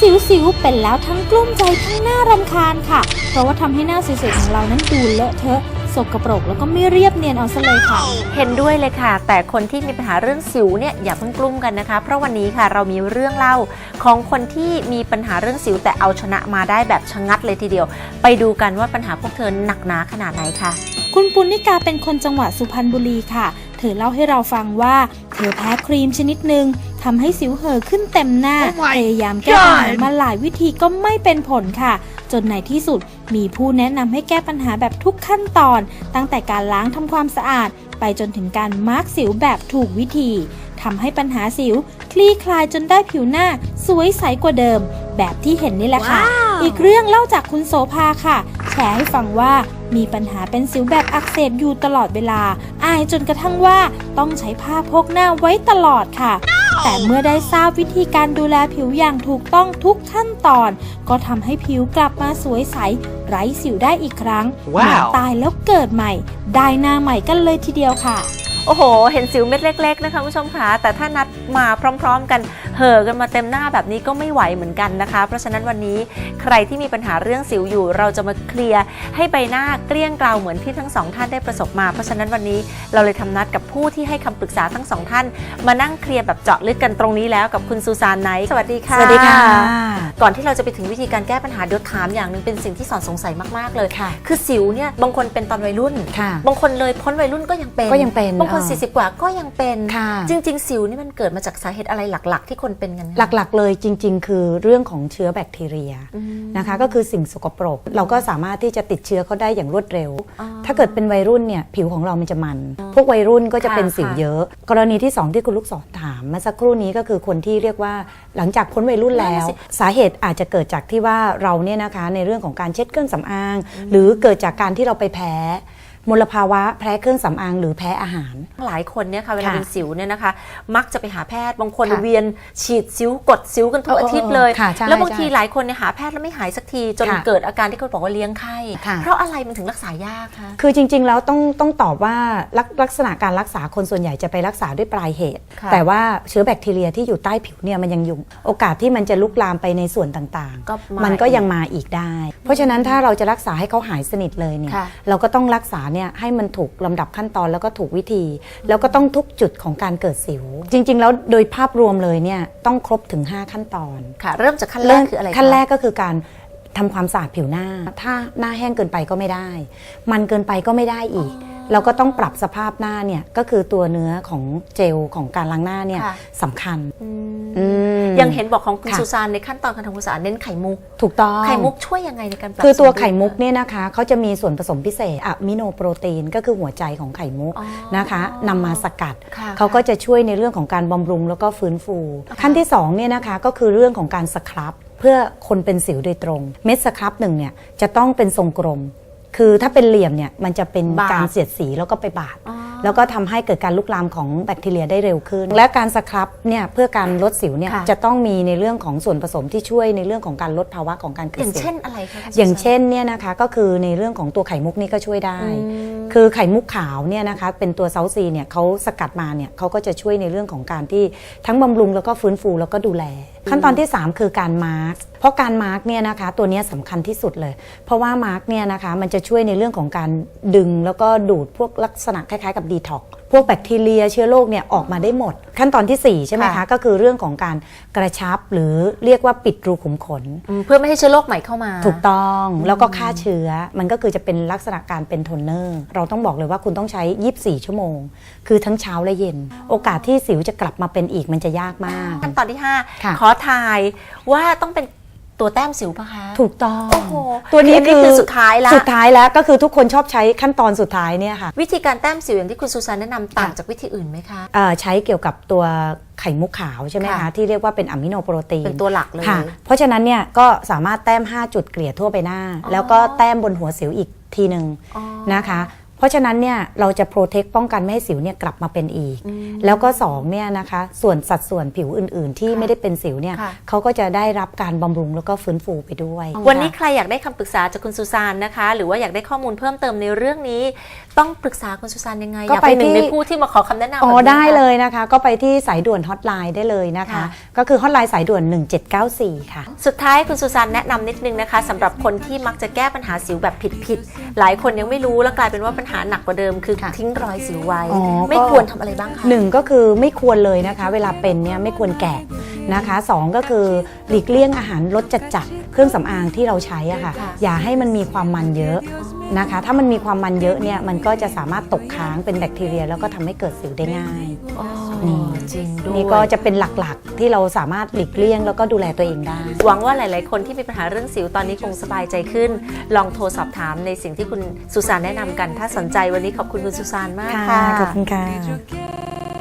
สิวสิวๆเป็นแล้วทั้งกลุ้มใจทั้งน่ารำคาญค่ะ เพราะว่าทำให้หน้าสวยๆของเรานั้นดูเลอะเทอะสกปรกแล้วก็ไม่เรียบเนียนเอาซะเลยค่ะ เห็นด้วยเลยค่ะ แต่คนที่มีปัญหาเรื่องสิวเนี่ยอย่าเพิ่งกลุ้มกันนะคะ เพราะวันนี้ค่ะเรามีเรื่องเล่าของคนที่มีปัญหาเรื่องสิว แต่เอาชนะมาได้แบบชะงัดเลยทีเดียว ไปดูกันว่าปัญหาพวกเธอหนักหนาขนาดไหนค่ะ คุณปุณณิกาเป็นคนจังหวัดสุพรรณบุรีค่ะ เธอเล่าให้เราฟังว่า เธอแพ้ครีมชนิดหนึ่งทำให้สิวเห่อขึ้นเต็มหน้า Oh my พยายามแก้ปัญหามาหลายวิธีก็ไม่เป็นผลค่ะ จนในที่สุดมีผู้แนะนำให้แก้ปัญหาแบบทุกขั้นตอน ตั้งแต่การล้างทำความสะอาด ไปจนถึงการมาร์กสิวแบบถูกวิธีทำให้ปัญหาสิว คลี่คลายจนได้ผิวหน้า สวยใสกว่าเดิม แบบที่เห็นนี่แหละค่ะอีกเรื่องเล่าจากคุณโสภาค่ะแช ร์ให้ฟังว่ามีปัญหาเป็นสิวแบบอักเสบอยู่ตลอดเวลา อายจนกระทั่งว่าต้องใช้ผ้าพกหน้าไว้ตลอดค่ะ แต่เมื่อได้ทราบวิธีการดูแลผิวอย่างถูกต้องทุกขั้นตอน ก็ทำให้ผิวกลับมาสวยใส ไร้สิวได้อีกครั้งเหว้าวมือนตายแล้วเกิดใหม่ ได้หน้าใหม่กันเลยทีเดียวค่ะโอ้โห เห็นสิวเม็ดเล็ก ๆ นะคะคุณผู้ชมคะแต่ถ้านัดมาพร้อม ๆ กัน เห่อกันมาเต็มหน้าแบบนี้ก็ไม่ไหวเหมือนกันนะคะ เพราะฉะนั้นวันนี้ใครที่มีปัญหาเรื่องสิวอยู่ เราจะมาเคลียร์ให้ใบหน้าเกลี้ยงเกลาเหมือนที่ทั้งสองท่านได้ประสบมา เพราะฉะนั้นวันนี้เราเลยทำนัดกับผู้ที่ให้คำปรึกษาทั้งสองท่าน มานั่งเคลียร์แบบเจาะลึกกันตรงนี้แล้วกับคุณซูซานไนท์สวัสดีค่ะสวัสดีค่ะ ก่อนที่เราจะไปถึงวิธีการแก้ปัญหาเดี๋ยวถามอย่างหนึ่งเป็นสิ่งที่สอนสงสัยมากๆเลยค่ะคือสิวเนี่ยบางคนเป็นตอนวัยรุ่นค่ะบางคนเลยพ้นวัยรุ่นก็ยังเป็นก็ยังเป็นบางคนเออ40กว่าก็ยังเป็นค่ะจริง ๆ สิวนี่มันเกิดมาจากสาเหตุอะไรหลัก ๆ ที่คนเป็นกันคะหลักๆ เลยจริง ๆ คือเรื่องของเชื้อแบคทีเรียอืมนะคะก็คือสิ่งสกปรก เราก็สามารถที่จะติดเชื้อเขาได้อย่างรวดเร็วอ๋อถ้าเกิดเป็นวัยรุ่นเนี่ยผิวของเรามันจะมัน พวกวัยรุ่นก็จะเป็นค่ะสิวเยอะ กรณีที่ 2 ที่คุณลูกศรถามเมื่อสักครู่นี้ก็คือคนที่เรียกว่าหลังจากพ้นวัยรุ่นแล้ว สาเหตุอาจจะเกิดจากที่ว่าเราเนี่ยนะคะในเรื่องของการเช็ดเครื่องสำอาง หรือเกิดจากการที่เราไปแพ้ มลภาวะแพ้เครื่องสำอางหรือแพ้อาหาร หลายคนเนี่ยค่ะเวลาค่ะเป็นสิวเนี่ยนะคะ มักจะไปหาแพทย์บางคนค่ะเวียนฉีดสิวกดสิวกันทุกเอออาทิตย์เลยค่ะใช่แล้วบางทีใช่หลายคนเนี่ยหาแพทย์แล้วไม่หายสักทีจนค่ะเกิดอาการที่เขาบอกว่าเลี้ยงไข้ค่ะเพราะอะไรมันถึงรักษายากคะคือจริง ๆ แล้วต้องต้องตอบว่าลักลักษณะการรักษาคนส่วนใหญ่จะไปรักษาด้วยปลายเหตุค่ะแต่ว่าเชื้อแบคทีเรียที่อยู่ใต้ผิวเนี่ยมันยังอยู่โอกาสที่มันจะลุกลามไปในส่วนต่างก็าๆมันก็ยังมาอีกได้ เพราะฉะนั้นถ้าเราจะรักษาให้เขาหายสนิทเลยเนี่ยค่ะเราก็ต้องรักษาเนี่ยให้มันถูกลำดับขั้นตอนแล้วก็ถูกวิธี แล้วก็ต้องทุกจุดของการเกิดสิว จริง ๆ แล้วโดยภาพรวมเลยเนี่ยต้องครบถึง 5 ขั้นตอน ค่ะ เริ่มจากขั้นแรเริ่กมคืออะไรคะขั้นแรกก็คือการทำความสะอาดผิวหน้า ถ้าหน้าแห้งเกินไปก็ไม่ได้ มันเกินไปก็ไม่ได้อีก เราก็ต้องปรับสภาพหน้าเนี่ยก็คือตัวเนื้อของเจลของการล้างหน้าเนี่ยค่ะ สำคัญ อืม อืม ยังเห็นบอกของคุณค่ะซูซานในขั้นตอนการทำความสะอาดเน้นไข่มุก ถูกต้อง ไข่มุกช่วยยังไงในการปรับคือตัวสดุล ไข่มุกเนี่ยนะคะเขาจะมีส่วนผสมพิเศษอะมิโนโปรตีนก็คือหัวใจของไข่มุกอ๋อนะคะนำมาสกัดค่ะเขาก็จะช่วยในเรื่องของการบำรุงแล้วก็ฟื้นฟู ขั้นที่2เนี่ยนะคะก็คือเรื่องของการสครับเพื่อคนเป็นสิวโดยตรง เม็ดสครับหนึ่งเนี่ยจะต้องเป็นทรงกลม คือถ้าเป็นเหลี่ยมเนี่ยมันจะเป็นบาด การเสียดสีแล้วก็ไปบาด อ๋อ แล้วก็ทำให้เกิดการลุกลามของแบคทีเรียได้เร็วขึ้น และการสครับเนี่ยเพื่อการลดสิวเนี่ยค่ะจะต้องมีในเรื่องของส่วนผสมที่ช่วยในเรื่องของการลดภาวะของการเกิอดย่างสิวเช่นอะไรคะคุณซูซานอย่างเช่นเนี่ยนะคะก็คือในเรื่องของตัวไข่มุกนี่ก็ช่วยได้อืมคือไข่มุกขาวเนี่ยนะคะเป็นตัวเซาซีเนี่ยเขาสกัดมาเนี่ยเขาก็จะช่วยในเรื่องของการที่ทั้งบำรุงแล้วก็ฟื้นฟูแล้วก็ดูแล ขั้นตอนที่ 3 คือการมาร์กเพราะการมาร์กเนี่ยนะคะตัวนี้ยสำคัญที่สุดเลย เพราะว่ามาร์กเนี่ยนะคะมันจะช่วยในเรื่องของการดึงแล้วก็ดูดพวกลักษณะคล้ายๆกับดีท็อก พวกแบคทีเรียเชื้อโรคเนี่ยออกมาได้หมด ขั้นตอนทีสี่ 4 ใช่ไหมคะ ค่ะ ก็คือเรื่องของการกระชับหรือเรียกว่าปิดรูขุมขน อืมเพื่อไม่ให้เชื้อโรคใหม่เข้ามา ถูกต้องแล้วก็ฆ่าเชื้อมันก็คือจะเป็นลักษณะการเป็นโทนเนอร์ เราต้องบอกเลยว่าคุณต้องใช้ 24 ชั่วโมง คือทั้งเช้าและเย็น โอกาสที่สิวจะกลับมาเป็นอีกมันจะยากมาก ขั้นตอนที่ ค่ะ5 ขอทายว่าต้องเป็น ตัวแต้มสิวปะคะ ถูกต้อง โอ้โหตัวนี้อันนี้คือสุดท้ายละสุดท้ายแล้วก็คือทุกคนชอบใช้ขั้นตอนสุดท้ายเนี่ยค่ะ วิธีการแต้มสิวอย่างที่คุณซูซานแนะนำต่างค่ะจากวิธีอื่นไหมคะเอ่อใช้เกี่ยวกับตัวไข่มุกขาวใช่ไหมค่ะคะ ที่เรียกว่าเป็นอะมิโนโปรตีน เป็นตัวหลักเลยค่ะเพราะฉะนั้นเนี่ยก็สามารถแต้ม 5 จุดเกลี่ยทั่วไปหน้าอ๋อแล้วก็แต้มบนหัวสิวอีกทีหนึ่งอ๋อนะคะ เพราะฉะนั้นเนี่ยเราจะโปรเทคป้องกันไม่ให้สิวเนี่ยกลับมาเป็นอีก แล้วก็2เนี่ยนะคะส่วนสัดส่วนผิวอื่น ๆ ที่ไม่ได้เป็นสิวเนี่ยค่ะเขาก็จะได้รับการบำรุงแล้วก็ฟื้นฟูไปด้วย วันนี้ใครอยากได้คำปรึกษาจากคุณสุซานนะคะ หรือว่าอยากได้ข้อมูลเพิ่มเติมในเรื่องนี้ ต้องปรึกษาคุณสุซานยังไงก็อยากเป็นหนึ่งไปที่ในผู้ที่มาขอคำแนะนำอ๋อแบบนี้ได้ค่ะเลยนะคะ ก็ไปที่สายด่วนฮอตไลน์ได้เลยนะคะค่ะก็คือฮอตไลน์สายด่วน 1794 ค่ะ สุดท้ายคุณสุซานแนะนำนิดนึงนะคะสำหรับคนที่มักจะแก้ปัญหาสิวแบบผิดๆหลายคนยังไม่รู้แล้วกลายเป็นว่าปัญหาหนักกว่าเดิมคือค่ะทิ้งรอยสิวไว้ อ๋อไม่ก็ ควรทำอะไรบ้างคะ หนึ่งก็คือไม่ควรเลยนะคะ เวลาเป็นเนี่ยไม่ควรแกะนะคะสองก็คือหลีกเลี่ยงอาหารรสจัดๆเครื่องสำอางที่เราใช้อะค่ะ ค่ะ อย่าให้มันมีความมันเยอะนะคะ ถ้ามันมีความมันเยอะเนี่ยมันก็จะสามารถตกค้างเป็นแบคทีเรีย แล้วก็ทำให้เกิดสิวได้ง่าย อ๋อ นี่จริงด้วย นี่ก็จะเป็นหลักๆ ที่เราสามารถหลีกเลี่ยงแล้วก็ดูแลตัวเองได้ หวังว่าหลาย ๆ คนที่มีปัญหาเรื่องสิวตอนนี้คงสบายใจขึ้น ลองโทรสอบถามในสิ่งที่คุณสุสานแนะนำกัน ถ้าสนใจวันนี้ขอบคุณคุณสุสานมากค่ะค่ะขอบคุณค่ะ Yo quiero